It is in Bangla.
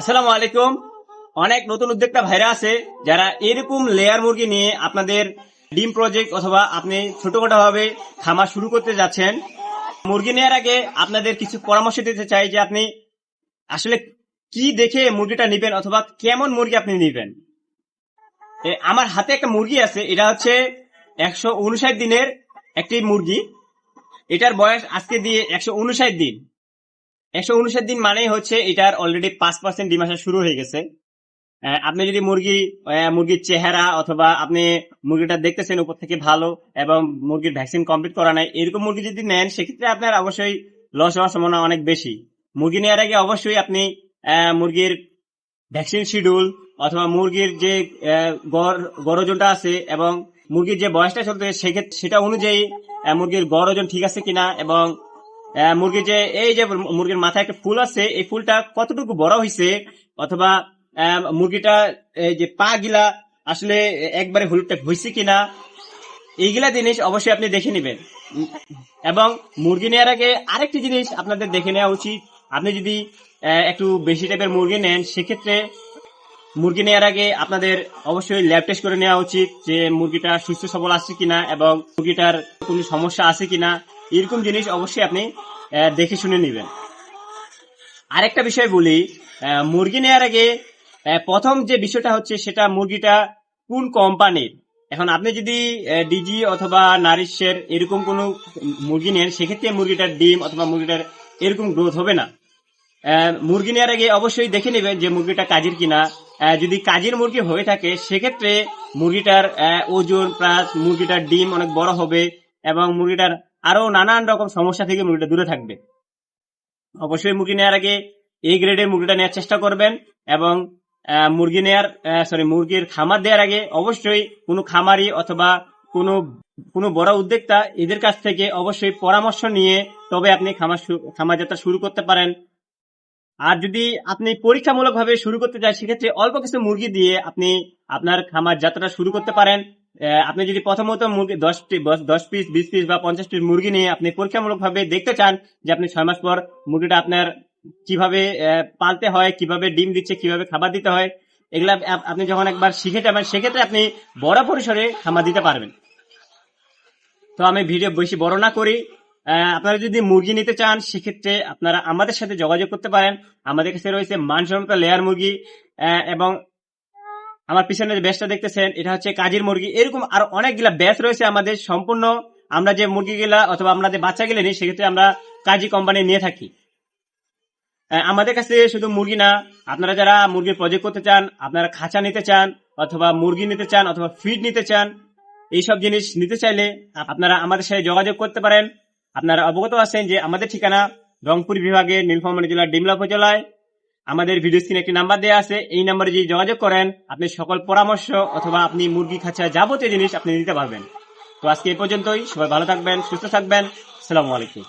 আসসালামু আলাইকুম। অনেক নতুন উদ্যোক্তা ভাইরা আছে, যারা এরকম লেয়ার মুরগি নিয়ে আপনাদের ডিম প্রজেক্ট অথবা আপনি ছোটখাটো ভাবে খামার শুরু করতে যাচ্ছেন, মুরগি নেওয়ার আগে আপনাদের কিছু পরামর্শ দিতে চাই যে আপনি আসলে কি দেখে মুরগিটা নিবেন অথবা কেমন মুরগি আপনি নিবেন। আমার হাতে একটা মুরগি আছে, এটা হচ্ছে একশো উনষাট দিনের একটি মুরগি। এটার বয়স আজকে দিয়ে একশো উনষাট দিন। একশো উনষাট দিন মানেই হচ্ছে এটার অলরেডি পাঁচ পার্সেন্ট ডিম আসা শুরু হয়ে গেছে। আপনি যদি মুরগি মুরগির চেহারা অথবা আপনি মুরগিটা দেখতেছেন উপর থেকে ভালো এবং মুরগির ভ্যাকসিন কমপ্লিট করা নাই, এরকম মুরগি যদি নেন, সেক্ষেত্রে আপনার অবশ্যই লস হওয়ার সম্ভাবনা অনেক বেশি। মুরগি নেওয়ার আগে অবশ্যই আপনি মুরগির ভ্যাকসিন শিডিউল অথবা মুরগির যে গড় ওজনটা আছে এবং মুরগির যে বয়সটা চলতে সেক্ষেত্রে সেটা অনুযায়ী মুরগির গড় ওজন ঠিক আছে কিনা এবং মুরগির যে, এই যে মুরগির মাথায় একটা ফুল আছে, এই ফুলটা কতটুকু বড় হয়েছে অথবা মুরগিটা, এই যে পা গিলা আসলে একবারে হলুদটা হয়েছে কিনা? এইগুলা জিনিস অবশ্যই আপনি দেখে নেবেন। এবং মুরগি নেওয়ার আগে আরেকটি জিনিস আপনাদের দেখে নেওয়া উচিত। আপনি যদি একটু বেশি টাইপের মুরগি নেন, সেক্ষেত্রে মুরগি নেওয়ার আগে আপনাদের অবশ্যই ল্যাব টেস্ট করে নেওয়া উচিত যে মুরগিটা সুস্থ সবল আছে কিনা এবং মুরগিটার কোনো সমস্যা আছে কিনা। এরকম জিনিস অবশ্যই আপনি দেখে শুনে নেবেন। আরেকটা বিষয় বলি মুরগি নেওয়ার আগে প্রথম যে বিষয়টা হচ্ছে সেটা মুরগিটা কোন কোম্পানির? এখন আপনি যদি ডিজি অথবা নারিশের এরকম কোনো মুরগি নেন, সেক্ষেত্রে মুরগিটার ডিম অথবা মুরগিটার এরকম গ্রোথ হবে না। মুরগি নেওয়ার আগে অবশ্যই দেখে নেবেন যে মুরগিটা কাজের কিনা। যদি কাজের মুরগি হয়ে থাকে, সেক্ষেত্রে মুরগিটার ওজন প্লাস মুরগিটার ডিম অনেক বড় হবে এবং মুরগিটার আরও নানান রকম সমস্যা থেকে মুরগিটা দূরে থাকবে। অবশ্যই মুরগি নেওয়ার আগে এই গ্রেডের মুরগিটা নেওয়ার চেষ্টা করবেন এবং মুরগি নেওয়ার সরি মুরগির খামার দেওয়ার আগে অবশ্যই কোনো খামারি অথবা কোনো কোনো বড় উদ্যোক্তা এদের কাছ থেকে অবশ্যই পরামর্শ নিয়ে তবে আপনি খামার খামার যাত্রা শুরু করতে পারেন। আর যদি আপনি পরীক্ষামূলকভাবে শুরু করতে চান, সেক্ষেত্রে অল্প কিছু মুরগি দিয়ে আপনি আপনার খামার যাত্রা শুরু করতে পারেন। আপনি যদি প্রথমত মুরগি দশ দশ পিস বিশ পিস বা পঞ্চাশ পিস মুরগি নিয়ে আপনি পরীক্ষামূলক ভাবে দেখতে চান যে আপনি ছয় মাস পর মুরগিটা আপনার কীভাবে পালতে হয়, কীভাবে ডিম দিচ্ছে, কীভাবে খাবার দিতে হয়, এগুলা আপনি যখন একবার শিখে যাবেন, সেক্ষেত্রে আপনি বড় পরিসরে খামার দিতে পারবেন। তো আমি ভিডিও বেশি বড় না করি। আপনারা যদি মুরগি নিতে চান, সেক্ষেত্রে আপনারা আমাদের সাথে যোগাযোগ করতে পারেন। আমাদের কাছে রয়েছে মানসম্মত লেয়ার মুরগি এবং আমার পিছনে যে ব্যাচটা দেখতেছেন, এটা হচ্ছে কাজের মুরগি। এরকম আর অনেকগুলা ব্যাচ রয়েছে আমাদের সম্পূর্ণ। আমরা যে মুরগিগুলা অথবা আমরা যে বাচ্চাগুলো নিই, সেক্ষেত্রে আমরা কাজী কোম্পানি নিয়ে থাকি। আমাদের কাছে শুধু মুরগি না, আপনারা যারা মুরগির প্রজেক্ট করতে চান, আপনারা খাঁচা নিতে চান, অথবা মুরগি নিতে চান, অথবা ফিড নিতে চান, এইসব জিনিস নিতে চাইলে আপনারা আমাদের সাথে যোগাযোগ করতে পারেন। আপনারা অবগত আছেন যে আমাদের ঠিকানা রংপুর বিভাগের নীলফামারী জেলার ডিমলা উপজেলায়। আমাদের ভিডিও স্ক্রিনে একটি নাম্বার দেওয়া আছে। এই নাম্বারে যদি যোগাযোগ করেন, আপনি সকল পরামর্শ অথবা আপনি মুরগি খাঁচা যাবতীয় জিনিস আপনি নিতে পারবেন। তো আজকে এই পর্যন্তই। সবাই ভালো থাকবেন, সুস্থ থাকবেন। সালামু আলাইকুম।